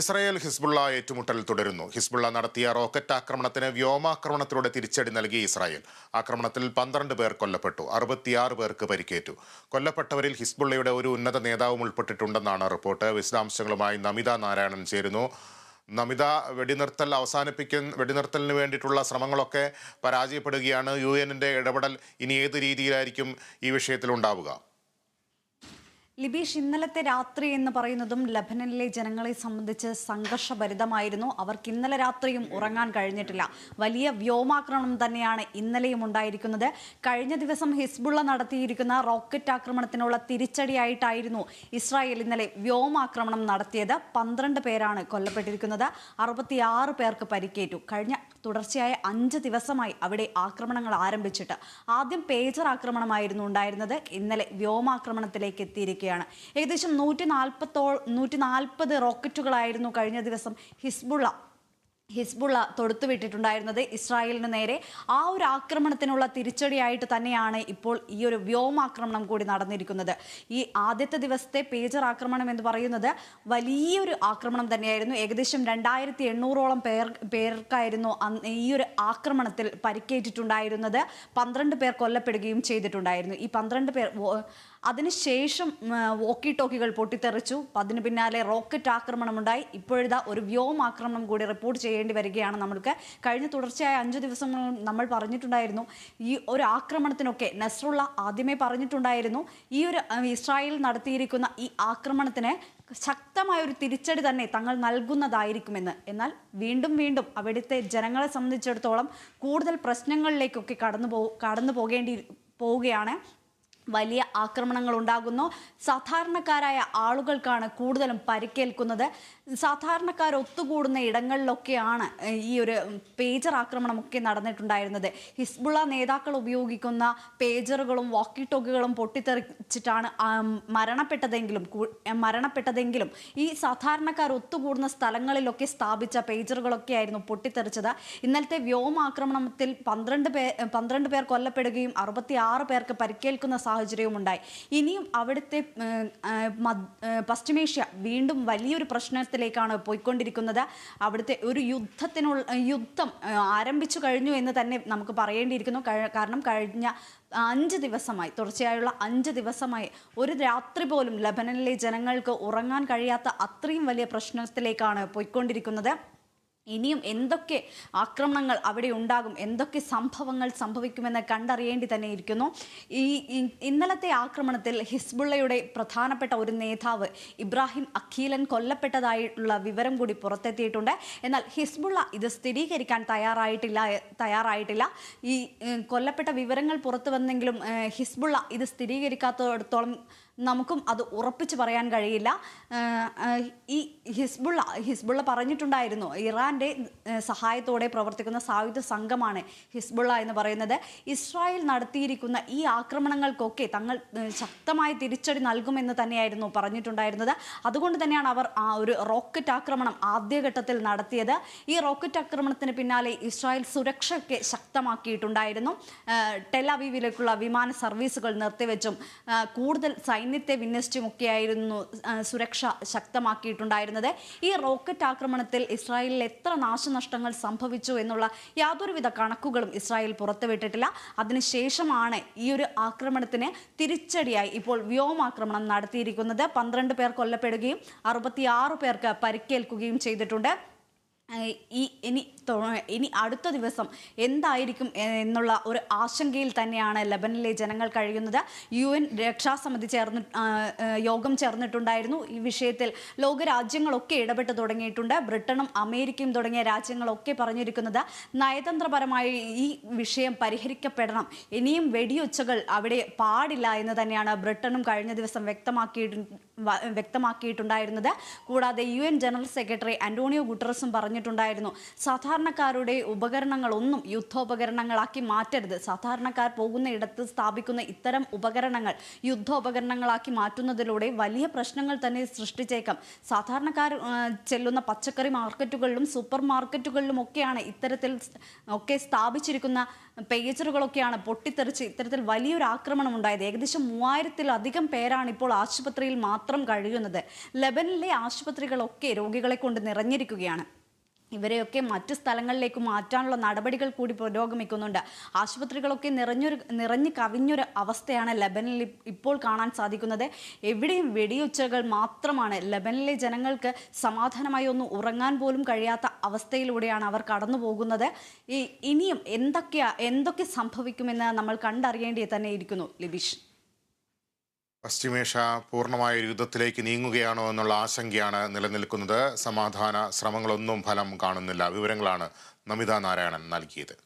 Israel Hezbollah ഏറ്റുമുട്ടൽ തുടരുന്നു. Hezbollah നടത്തിയ റോക്കറ്റ് ആക്രമണത്തിന് വ്യോമാക്രമണത്തിലൂടെ തിരിച്ചടി നൽകി ഇസ്രായേൽ. ആക്രമണത്തിൽ പന്ത്രണ്ട് പേർ കൊല്ലപ്പെട്ടു അറുപത്തിയാറ് പേർക്ക് പരിക്കേറ്റു. കൊല്ലപ്പെട്ടവരിൽ ഹിസ്ബുള്ളയുടെ ഒരു ഉന്നത നേതാവും ഉൾപ്പെട്ടിട്ടുണ്ടെന്നാണ് റിപ്പോർട്ട്. വിശദാംശങ്ങളുമായി നമിത നാരായണൻ ചേരുന്നു. നമിത വെടിനിർത്തൽ അവസാനിപ്പിക്കുന്ന വെടിനിർത്തലിന് വേണ്ടിയിട്ടുള്ള ശ്രമങ്ങളൊക്കെ പരാജയപ്പെടുകയാണ്. യു എന്നിന്റെ ഇടപെടൽ ഇനി ഏത് രീതിയിലായിരിക്കും ഈ വിഷയത്തിൽ ഉണ്ടാവുക ലിബീഷ് ഇന്നലത്തെ രാത്രി എന്ന് പറയുന്നതും ലബനനിലെ ജനങ്ങളെ സംബന്ധിച്ച് സംഘർഷഭരിതമായിരുന്നു. അവർക്ക് ഇന്നലെ രാത്രിയും ഉറങ്ങാൻ കഴിഞ്ഞിട്ടില്ല. വലിയ വ്യോമാക്രമണം തന്നെയാണ് ഇന്നലെയും ഉണ്ടായിരിക്കുന്നത്. കഴിഞ്ഞ ദിവസം ഹിസ്ബുള്ള നടത്തിയിരിക്കുന്ന റോക്കറ്റ് ആക്രമണത്തിനുള്ള തിരിച്ചടിയായിട്ടായിരുന്നു ഇസ്രായേൽ ഇന്നലെ വ്യോമാക്രമണം നടത്തിയത്. പന്ത്രണ്ട് പേരാണ് കൊല്ലപ്പെട്ടിരിക്കുന്നത്. അറുപത്തിയാറ് പേർക്ക് പരിക്കേറ്റു. കഴിഞ്ഞ തുടർച്ചയായ അഞ്ച് ദിവസമായി അവിടെ ആക്രമണങ്ങൾ ആരംഭിച്ചിട്ട്. ആദ്യം പേജർ ആക്രമണമായിരുന്നു ഉണ്ടായിരുന്നത്. ഇന്നലെ വ്യോമാക്രമണത്തിലേക്ക് എത്തിയിരിക്കുകയാണ്. ഏകദേശം നൂറ്റി നാൽപ്പത്തോ നൂറ്റി നാൽപ്പത് റോക്കറ്റുകളായിരുന്നു കഴിഞ്ഞ ദിവസം ഹിസ്ബുള്ള ഹിസ്ബുള്ള തൊടുത്തുവിട്ടിട്ടുണ്ടായിരുന്നത് ഇസ്രായേലിന് നേരെ. ആ ഒരു ആക്രമണത്തിനുള്ള തിരിച്ചടിയായിട്ട് തന്നെയാണ് ഇപ്പോൾ ഈ ഒരു വ്യോമാക്രമണം കൂടി നടന്നിരിക്കുന്നത്. ഈ ആദ്യത്തെ ദിവസത്തെ പേജർ ആക്രമണം എന്ന് പറയുന്നത് വലിയൊരു ആക്രമണം തന്നെയായിരുന്നു. ഏകദേശം രണ്ടായിരത്തി എണ്ണൂറോളം പേർ പേർക്കായിരുന്നു ഈ ഒരു ആക്രമണത്തിൽ പരിക്കേറ്റിട്ടുണ്ടായിരുന്നത്. പന്ത്രണ്ട് പേർ കൊല്ലപ്പെടുകയും ചെയ്തിട്ടുണ്ടായിരുന്നു. ഈ പന്ത്രണ്ട് പേർ അതിനുശേഷം വോക്കി ടോക്കികൾ പൊട്ടിത്തെറിച്ചു. അതിന് പിന്നാലെ റോക്കറ്റ് ആക്രമണമുണ്ടായി. ഇപ്പോഴിതാ ഒരു വ്യോമാക്രമണം കൂടി റിപ്പോർട്ട് ചെയ്യേണ്ടി വരികയാണ് നമ്മൾക്ക്. കഴിഞ്ഞ തുടർച്ചയായ അഞ്ചു ദിവസം നമ്മൾ പറഞ്ഞിട്ടുണ്ടായിരുന്നു. ഈ ഒരു ആക്രമണത്തിനൊക്കെ നസ്രുള്ള ആദ്യമേ പറഞ്ഞിട്ടുണ്ടായിരുന്നു. ഈ ഒരു ഇസ്രായേൽ നടത്തിയിരിക്കുന്ന ഈ ആക്രമണത്തിന് ശക്തമായ ഒരു തിരിച്ചടി തന്നെ തങ്ങൾ നൽകുന്നതായിരിക്കുമെന്ന്. എന്നാൽ വീണ്ടും വീണ്ടും അവിടുത്തെ ജനങ്ങളെ സംബന്ധിച്ചിടത്തോളം കൂടുതൽ പ്രശ്നങ്ങളിലേക്കൊക്കെ കടന്നു പോ കടന്നു പോകേണ്ടി പോവുകയാണ്. വലിയ ആക്രമണങ്ങൾ ഉണ്ടാകുന്നു. സാധാരണക്കാരായ ആളുകൾക്കാണ് കൂടുതലും പരിക്കേൽക്കുന്നത്. സാധാരണക്കാർ ഒത്തുകൂടുന്ന ഇടങ്ങളിലൊക്കെയാണ് ഈ ഒരു പേജർ ആക്രമണമൊക്കെ നടന്നിട്ടുണ്ടായിരുന്നത്. ഹിസ്ബുള്ള നേതാക്കൾ ഉപയോഗിക്കുന്ന പേജറുകളും വാക്കി ടോക്കുകളും പൊട്ടിത്തെറിച്ചിട്ടാണ് മരണപ്പെട്ടതെങ്കിലും മരണപ്പെട്ടതെങ്കിലും ഈ സാധാരണക്കാർ ഒത്തുകൂടുന്ന സ്ഥലങ്ങളിലൊക്കെ സ്ഥാപിച്ച പേജറുകളൊക്കെ ആയിരുന്നു പൊട്ടിത്തെറിച്ചത്. ഇന്നലത്തെ വ്യോമാക്രമണത്തിൽ പന്ത്രണ്ട് പേർ പന്ത്രണ്ട് പേർ കൊല്ലപ്പെടുകയും അറുപത്തി ആറ് പേർക്ക് പരിക്കേൽക്കുന്ന സാഹചര്യവും ഉണ്ടായി ഇനിയും അവിടുത്തെ പശ്ചിമേഷ്യ വീണ്ടും വലിയൊരു പ്രശ്നത്തിലേക്കാണ് പോയിക്കൊണ്ടിരിക്കുന്നത്. അവിടുത്തെ ഒരു യുദ്ധത്തിനുള്ള യുദ്ധം ആരംഭിച്ചു കഴിഞ്ഞു എന്ന് തന്നെ നമുക്ക് പറയേണ്ടിയിരിക്കുന്നു. കാരണം കഴിഞ്ഞ അഞ്ച് ദിവസമായി തുടർച്ചയായുള്ള അഞ്ച് ദിവസമായി ഒരു രാത്രി പോലും ലബനനിലെ ജനങ്ങൾക്ക് ഉറങ്ങാൻ കഴിയാത്ത അത്രയും വലിയ പ്രശ്നത്തിലേക്കാണ് പോയിക്കൊണ്ടിരിക്കുന്നത്. ഇനിയും എന്തൊക്കെ ആക്രമണങ്ങൾ അവിടെ ഉണ്ടാകും? എന്തൊക്കെ സംഭവങ്ങൾ സംഭവിക്കുമെന്ന് കണ്ടറിയേണ്ടി തന്നെ ഇരിക്കുന്നു. ഈ ഇന്നലത്തെ ആക്രമണത്തിൽ ഹിസ്ബുള്ളയുടെ പ്രധാനപ്പെട്ട ഒരു നേതാവ് ഇബ്രാഹിം അഖീലൻ കൊല്ലപ്പെട്ടതായിട്ടുള്ള വിവരം കൂടി പുറത്തെത്തിയിട്ടുണ്ട്. എന്നാൽ ഹിസ്ബുള്ള ഇത് സ്ഥിരീകരിക്കാൻ തയ്യാറായിട്ടില്ല തയ്യാറായിട്ടില്ല. ഈ കൊല്ലപ്പെട്ട വിവരങ്ങൾ പുറത്തു വന്നെങ്കിലും ഹിസ്ബുള്ള ഇത് സ്ഥിരീകരിക്കാത്തിടത്തോളം നമുക്കും അത് ഉറപ്പിച്ച് പറയാൻ കഴിയില്ല. ഈ ഹിസ്ബുള്ള ഹിസ്ബുള്ള പറഞ്ഞിട്ടുണ്ടായിരുന്നു ഇറാന്റെ സഹായത്തോടെ പ്രവർത്തിക്കുന്ന സായുധ സംഘമാണ് ഹിസ്ബുള്ള എന്ന് പറയുന്നത്. ഇസ്രായേൽ നടത്തിയിരിക്കുന്ന ഈ ആക്രമണങ്ങൾക്കൊക്കെ തങ്ങൾ ശക്തമായി തിരിച്ചടി നൽകുമെന്ന് തന്നെയായിരുന്നു പറഞ്ഞിട്ടുണ്ടായിരുന്നത്. അതുകൊണ്ട് തന്നെയാണ് അവർ ആ ഒരു റോക്കറ്റ് ആക്രമണം ആദ്യഘട്ടത്തിൽ നടത്തിയത്. ഈ റോക്കറ്റ് ആക്രമണത്തിന് പിന്നാലെ ഇസ്രായേൽ സുരക്ഷയൊക്കെ ശക്തമാക്കിയിട്ടുണ്ടായിരുന്നു. ടെലവീവിലേക്കുള്ള വിമാന സർവീസുകൾ നിർത്തിവെച്ചും കൂടുതൽ കൂടുതൽ സൈന്യത്തെ വിന്യസിച്ചുമൊക്കെയായിരുന്നു സുരക്ഷ ശക്തമാക്കിയിട്ടുണ്ടായിരുന്നത്. ഈ റോക്കറ്റ് ആക്രമണത്തിൽ ഇസ്രായേലിൽ എത്ര നാശനഷ്ടങ്ങൾ സംഭവിച്ചു എന്നുള്ള യാതൊരുവിധ കണക്കുകളും ഇസ്രായേൽ പുറത്തുവിട്ടിട്ടില്ല. അതിനുശേഷമാണ് ഈ ഒരു ആക്രമണത്തിന് തിരിച്ചടിയായി ഇപ്പോൾ വ്യോമാക്രമണം നടത്തിയിരിക്കുന്നത്. പന്ത്രണ്ട് പേർ കൊല്ലപ്പെടുകയും അറുപത്തിയാറ് പേർക്ക് പരിക്കേൽക്കുകയും ചെയ്തിട്ടുണ്ട്. ഈ ഇനി ഇനി അടുത്ത ദിവസം എന്തായിരിക്കും എന്നുള്ള ഒരു ആശങ്കയിൽ തന്നെയാണ് ലബനിലെ ജനങ്ങൾ കഴിയുന്നത്. യു എൻ രക്ഷാസമിതി ചേർന്ന് യോഗം ചേർന്നിട്ടുണ്ടായിരുന്നു. ഈ വിഷയത്തിൽ ലോകരാജ്യങ്ങളൊക്കെ ഇടപെട്ട് തുടങ്ങിയിട്ടുണ്ട്. ബ്രിട്ടനും അമേരിക്കയും തുടങ്ങിയ രാജ്യങ്ങളൊക്കെ പറഞ്ഞിരിക്കുന്നത് നയതന്ത്രപരമായി ഈ വിഷയം പരിഹരിക്കപ്പെടണം. ഇനിയും വെടിയൊച്ചകൾ അവിടെ പാടില്ല എന്ന് തന്നെയാണ് ബ്രിട്ടനും കഴിഞ്ഞ ദിവസം വ്യക്തമാക്കിയിട്ട് വ്യക്തമാക്കിയിട്ടുണ്ടായിരുന്നത്. കൂടാതെ U N general secretary Antonio ഗുട്ടറസും പറഞ്ഞിട്ടുണ്ടായിരുന്നു സാധാരണ സാധാരണക്കാരുടെ ഉപകരണങ്ങളൊന്നും യുദ്ധോപകരണങ്ങളാക്കി മാറ്റരുത്. സാധാരണക്കാർ പോകുന്ന ഇടത്ത് സ്ഥാപിക്കുന്ന ഇത്തരം ഉപകരണങ്ങൾ യുദ്ധോപകരണങ്ങളാക്കി മാറ്റുന്നതിലൂടെ വലിയ പ്രശ്നങ്ങൾ തന്നെ സൃഷ്ടിച്ചേക്കാം. സാധാരണക്കാർ ചെല്ലുന്ന പച്ചക്കറി മാർക്കറ്റുകളിലും സൂപ്പർ മാർക്കറ്റുകളിലും ഒക്കെയാണ് ഇത്തരത്തിൽ ഒക്കെ സ്ഥാപിച്ചിരിക്കുന്ന പേജറുകളൊക്കെയാണ് പൊട്ടിത്തെറിച്ച് ഇത്തരത്തിൽ വലിയൊരു ആക്രമണം ഉണ്ടായത്. ഏകദേശം മൂവായിരത്തിലധികം പേരാണ് ഇപ്പോൾ ആശുപത്രിയിൽ മാത്രം കഴിയുന്നത്. ലെബനിലെ ആശുപത്രികളൊക്കെ രോഗികളെ കൊണ്ട് നിറഞ്ഞിരിക്കുകയാണ്. ഇവരെയൊക്കെ മറ്റ് സ്ഥലങ്ങളിലേക്ക് മാറ്റാനുള്ള നടപടികൾ കൂടി പുരോഗമിക്കുന്നുണ്ട്. ആശുപത്രികളൊക്കെ നിറഞ്ഞൊരു നിറഞ്ഞു കവിഞ്ഞൊരു അവസ്ഥയാണ് ലബനിൽ ഇപ്പോൾ കാണാൻ സാധിക്കുന്നത്. എവിടെയും വെടിയുച്ചകൾ മാത്രമാണ്. ലബനിലെ ജനങ്ങൾക്ക് സമാധാനമായി ഒന്ന് ഉറങ്ങാൻ പോലും കഴിയാത്ത അവസ്ഥയിലൂടെയാണ് അവർ കടന്നു പോകുന്നത് ഇനിയും എന്തൊക്കെയാ എന്തൊക്കെ സംഭവിക്കുമെന്ന് നമ്മൾ കണ്ടറിയേണ്ടി തന്നെ ഇരിക്കുന്നു ലിബീഷ്. പശ്ചിമേഷ്യ പൂർണമായ ഒരു യുദ്ധത്തിലേക്ക് നീങ്ങുകയാണോ എന്നുള്ള ആശങ്കയാണ് നിലനിൽക്കുന്നത്. സമാധാന ശ്രമങ്ങളൊന്നും ഫലം കാണുന്നില്ല. വിവരങ്ങളാണ് നമിത നാരായണൻ നൽകിയത്.